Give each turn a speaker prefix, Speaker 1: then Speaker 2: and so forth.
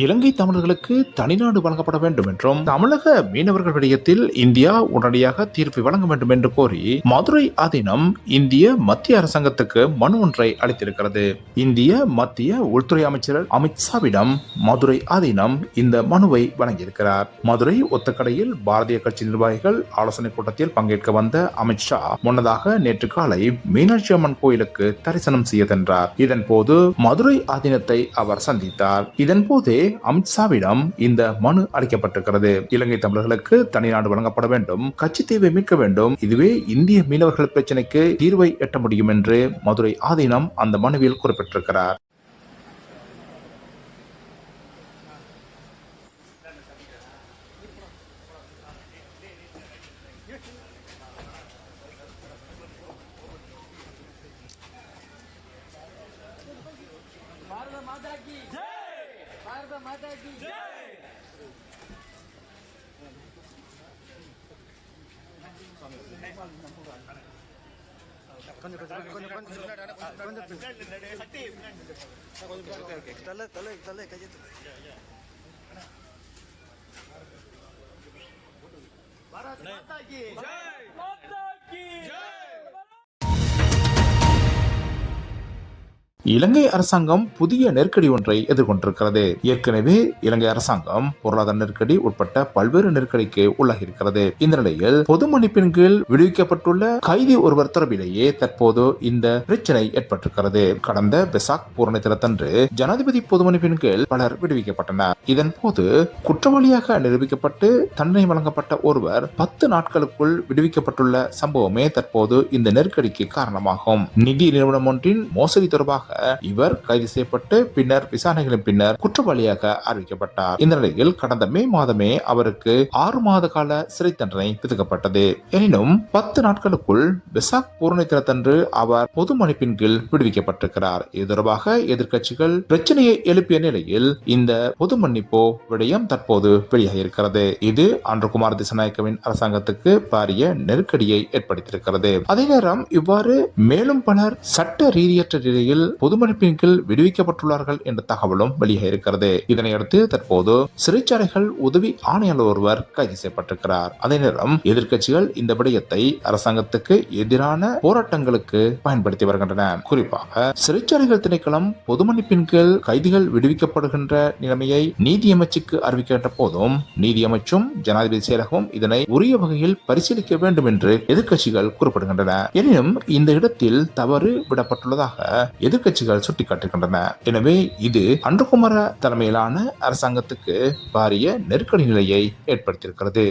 Speaker 1: இலங்கை தமிழர்களுக்கு தனிநாடு வழங்கப்பட வேண்டும் என்றும் தமிழக மீனவர்கள் விடயத்தில் இந்தியா உடனடியாக தீர்ப்பு வழங்க வேண்டும் என்று கோரி மதுரை ஆதீனம் இந்திய மத்திய அரசாங்கத்துக்கு மனு ஒன்றை அளித்திருக்கிறது. இந்திய மத்திய உள்துறை அமைச்சர் அமித்ஷாவிடம் மதுரை ஆதீனம் இந்த மனுவை வழங்கியிருக்கிறார். மதுரை ஒத்தக்கடையில் பாரதிய கட்சி நிர்வாகிகள் ஆலோசனை கூட்டத்தில் பங்கேற்க வந்த அமித்ஷா முன்னதாக நேற்று காலை மீனாட்சி அம்மன் கோயிலுக்கு தரிசனம் செய்ய சென்றார் இதன் போது மதுரை ஆதீனத்தை அவர் சந்தித்தார். இதன் போதே அமித்ஷாவிடம் இந்த மனு அளிக்கப்பட்டிருக்கிறது. இலங்கை தமிழர்களுக்கு தனிநாடு வழங்கப்பட வேண்டும். கட்சி தீவை மீட்க வேண்டும். இதுவே இந்திய மீனவர்கள் பிரச்சினைக்கு தீர்வை எட்ட முடியும் என்று மதுரை ஆதீனம் அந்த மனுவில் குறிப்பிட்டிருக்கிறார்.
Speaker 2: భారత మాతాజీ கொஞ்சம் கொஞ்சம் கொஞ்சம் கொஞ்சம் கொஞ்சம் கொஞ்சம்
Speaker 3: தலை தலை தலை கையை
Speaker 2: பாரத் மாதா கி ஜெய் மாதா கி ஜெய்
Speaker 1: இலங்கை அரசாங்கம் புதிய நெருக்கடி ஒன்றை எதிர்கொண்டிருக்கிறது. ஏற்கனவே இலங்கை அரசாங்கம் பொருளாதார நெருக்கடி உட்பட்ட பல்வேறு நெருக்கடிக்கு உள்ளாகியிருக்கிறது. இந்த நிலையில் பொது மன்னிப்பின் கீழ் விடுவிக்கப்பட்டுள்ள கைதி ஒருவர் தொடர்பிலேயே தற்போது இந்த பிரச்சனை ஏற்பட்டிருக்கிறது. கடந்த பெசாக் பூரண தினத்தன்று ஜனாதிபதி பொது மன்னிப்பின் கீழ் பலர் விடுவிக்கப்பட்டனர். இதன் போது குற்றவாளியாக நிரூபிக்கப்பட்டு தண்டனை வழங்கப்பட்ட ஒருவர் பத்து நாட்களுக்குள் விடுவிக்கப்பட்டுள்ள சம்பவமே தற்போது இந்த நெருக்கடிக்கு காரணமாகும். நிதி நிறுவனம் ஒன்றின் மோசடி தொடர்பாக இவர் கைது செய்யப்பட்டு பின்னர் விசாரணைகளின் பின்னர் குற்றவாளியாக அறிவிக்கப்பட்டார். இந்த நிலையில் கடந்த மே மாதமே அவருக்கு ஆறு மாத கால சிறை தண்டனை விதிக்கப்பட்டது. எனினும் பத்து நாட்களுக்குள் விசாக் பூரணி தினத்தன்று அவர் பொது மன்னிப்பின் கீழ் விடுவிக்கப்பட்டிருக்கிறார். இது தொடர்பாக எதிர்க்கட்சிகள் பிரச்சனையை எழுப்பிய நிலையில் இந்த பொது மன்னிப்பு விடயம் தற்போது வெளியாகியிருக்கிறது. இது அன்றுகுமார் திசநாயக்கவின் அரசாங்கத்துக்கு பாரிய நெருக்கடியை ஏற்படுத்தியிருக்கிறது. அதே நேரம் இவ்வாறு மேலும் பலர் சட்ட ரீதியற்ற நிலையில் பொதுமன்னிப்பின் கீழ் விடுவிக்கப்பட்டுள்ளார்கள் என்ற தகவலும் வெளியாகியிருக்கிறது இதனையடுத்து தற்போது சிறைச்சாலைகள் உதவி ஆணையாளர் ஒருவர் கைது செய்யப்பட்டிருக்கிறார். அதே நேரம் எதிர்க்கட்சிகள் இந்த விடயத்தை அரசாங்கத்துக்கு எதிரான போராட்டங்களுக்கு பயன்படுத்தி வருகின்றன. குறிப்பாக சிறைச்சாலைகள் திணைக்களம் பொதுமன்னிப்பின் கீழ் கைதிகள் விடுவிக்கப்படுகின்ற நிலைமையை நீதியமைச்சுக்கு அறிவிக்கின்ற போதும் நீதியமைச்சும் ஜனாதிபதி செயலகமும் இதனை உரிய வகையில் பரிசீலிக்க வேண்டும் என்று எதிர்க்கட்சிகள் குறிப்பிடுகின்றன. எனினும் இந்த இடத்தில் தவறு விடப்பட்டுள்ளதாக எதிர்க்கட்சிகள் சுட்டிக்காட்டுகின்றன எனவே இது அன்றுகுமார தலைமையிலான அரசாங்கத்துக்கு பாரிய நெருக்கடி நிலையை ஏற்படுத்தியிருக்கிறது.